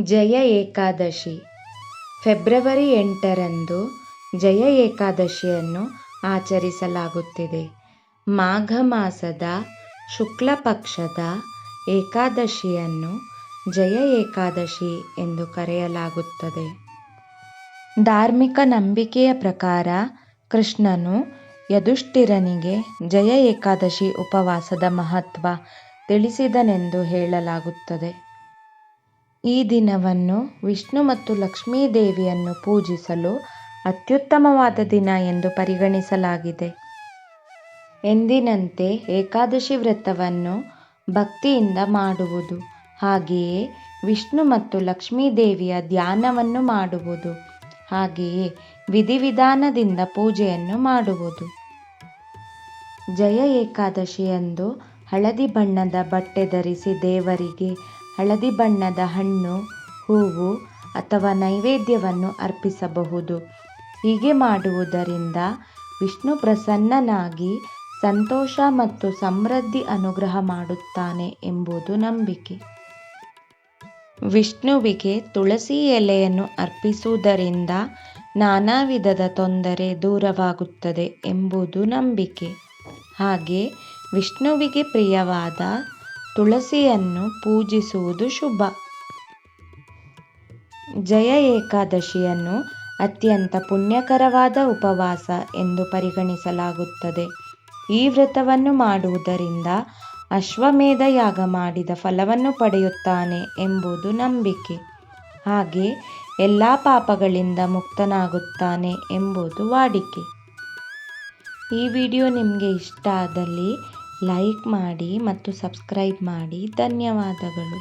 ಜಯ Ekadashi. February ಎಂಟರಂದು ಜಯ ಏಕಾದಶಿಯನ್ನು ಆಚರಿಸಲಾಗುತ್ತಿದೆ. ಮಾಘ ಮಾಸದ ಶುಕ್ಲ ಪಕ್ಷದ ಏಕಾದಶಿಯನ್ನು ಜಯ ಏಕಾದಶಿ ಎಂದು ಕರೆಯಲಾಗುತ್ತದೆ. ಧಾರ್ಮಿಕ ನಂಬಿಕೆಯ ಪ್ರಕಾರ ಕೃಷ್ಣನು ಯದುಷ್ಠಿರನಿಗೆ ಜಯ ಏಕಾದಶಿ ಉಪವಾಸದ ಮಹತ್ವ ತಿಳಿಸಿದನೆಂದು ಹೇಳಲಾಗುತ್ತದೆ. ಈ ದಿನವನ್ನು ವಿಷ್ಣು ಮತ್ತು ಲಕ್ಷ್ಮೀ ದೇವಿಯನ್ನು ಪೂಜಿಸಲು ಅತ್ಯುತ್ತಮವಾದ ದಿನ ಎಂದು ಪರಿಗಣಿಸಲಾಗಿದೆ. ಎಂದಿನಂತೆ ಏಕಾದಶಿ ವ್ರತವನ್ನು ಭಕ್ತಿಯಿಂದ ಮಾಡುವುದು. ಹಾಗೆಯೇ ವಿಷ್ಣು ಮತ್ತು ಲಕ್ಷ್ಮೀದೇವಿಯ ಧ್ಯಾನವನ್ನು ಮಾಡುವುದು. ಹಾಗೆಯೇ ವಿಧಿವಿಧಾನದಿಂದ ಪೂಜೆಯನ್ನು ಮಾಡುವುದು. ಜಯ ಏಕಾದಶಿಯಂದು ಹಳದಿ ಬಣ್ಣದ ಬಟ್ಟೆ ಧರಿಸಿ ದೇವರಿಗೆ ಹಳದಿ ಬಣ್ಣದ ಹಣ್ಣು, ಹೂವು ಅಥವಾ ನೈವೇದ್ಯವನ್ನು ಅರ್ಪಿಸಬಹುದು. ಹೀಗೆ ಮಾಡುವುದರಿಂದ ವಿಷ್ಣು ಪ್ರಸನ್ನನಾಗಿ ಸಂತೋಷ ಮತ್ತು ಸಮೃದ್ಧಿ ಅನುಗ್ರಹ ಮಾಡುತ್ತಾನೆ ಎಂಬುದು ನಂಬಿಕೆ. ವಿಷ್ಣುವಿಗೆ ತುಳಸಿ ಎಲೆಯನ್ನು ಅರ್ಪಿಸುವುದರಿಂದ ನಾನಾ ವಿಧದ ತೊಂದರೆ ದೂರವಾಗುತ್ತದೆ ಎಂಬುದು ನಂಬಿಕೆ. ಹಾಗೆ ವಿಷ್ಣುವಿಗೆ ಪ್ರಿಯವಾದ ತುಳಸಿಯನ್ನು ಪೂಜಿಸುವುದು ಶುಭ. ಜಯ ಏಕಾದಶಿಯನ್ನು ಅತ್ಯಂತ ಪುಣ್ಯಕರವಾದ ಉಪವಾಸ ಎಂದು ಪರಿಗಣಿಸಲಾಗುತ್ತದೆ. ಈ ವ್ರತವನ್ನು ಮಾಡುವುದರಿಂದ ಅಶ್ವಮೇಧ ಯಾಗ ಮಾಡಿದ ಫಲವನ್ನು ಪಡೆಯುತ್ತಾನೆ ಎಂಬುದು ನಂಬಿಕೆ. ಹಾಗೆ ಎಲ್ಲ ಪಾಪಗಳಿಂದ ಮುಕ್ತನಾಗುತ್ತಾನೆ ಎಂಬುದು ವಾಡಿಕೆ. ಈ ವಿಡಿಯೋ ನಿಮಗೆ ಇಷ್ಟ ಆದಲ್ಲಿ ಲೈಕ್ ಮಾಡಿ ಮತ್ತು ಸಬ್ಸ್ಕ್ರೈಬ್ ಮಾಡಿ. ಧನ್ಯವಾದಗಳು.